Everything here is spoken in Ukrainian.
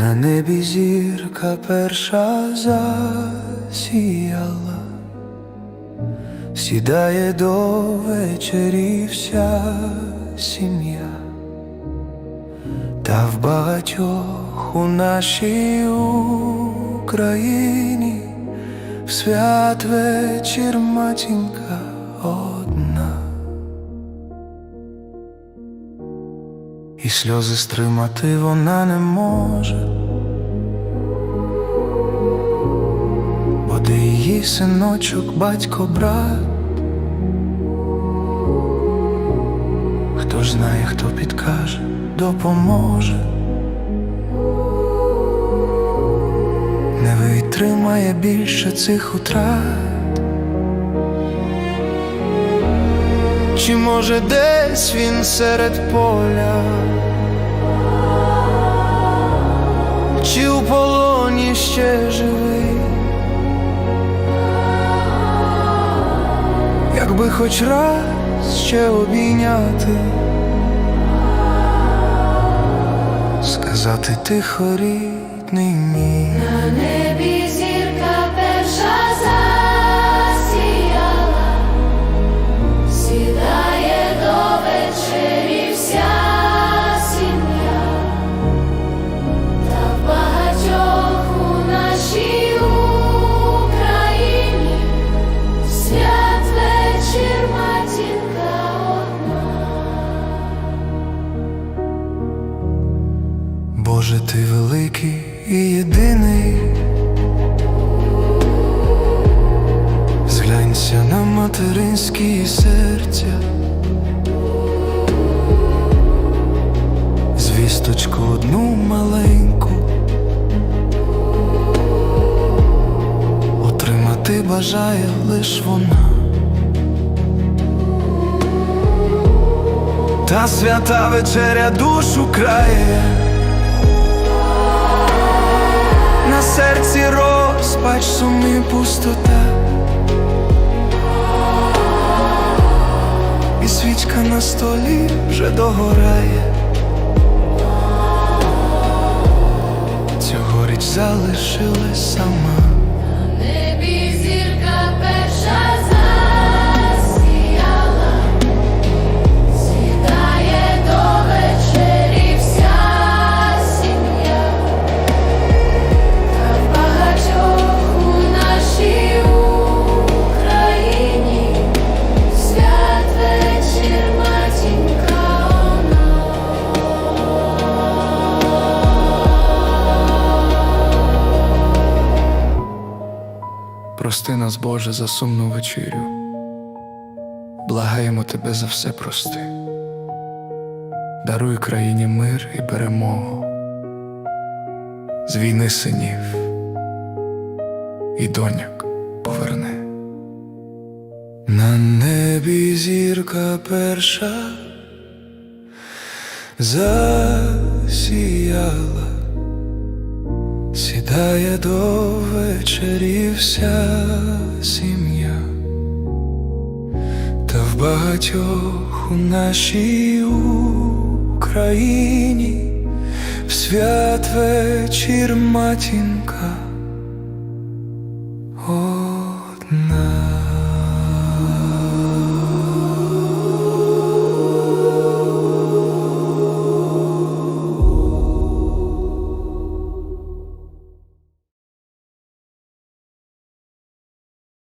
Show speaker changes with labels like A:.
A: На небі зірка перша засіяла, сідає до вечері вся сім'я, та в багатьох у нашій Україні в святвечір матінка одна. І сльози стримати вона не може, де синочок, батько, брат. Хто ж знає, хто підкаже, допоможе, не витримає більше цих утрат. Чи може десь він серед поля, чи у полоні ще якби хоч раз ще обійняти, сказати тихо рідний мій.
B: На небі зірка перша засіяла,
A: ти великий і єдиний. Зглянься на материнські серця, звісточку одну маленьку. Отримати бажає лиш вона. Та свята вечеря душу крає. Серці розпач сумний пустота, і свічка на столі вже догорає. Цьогоріч залишилась сама. Прости нас, Боже, за сумну вечерю. Благаємо тебе за все прости. Даруй країні мир і перемогу. З війни синів і доняк поверни. На небі зірка перша засіяла. Сідає до вечері вся сім'я, та в багатьох у нашій Україні в святвечір матінка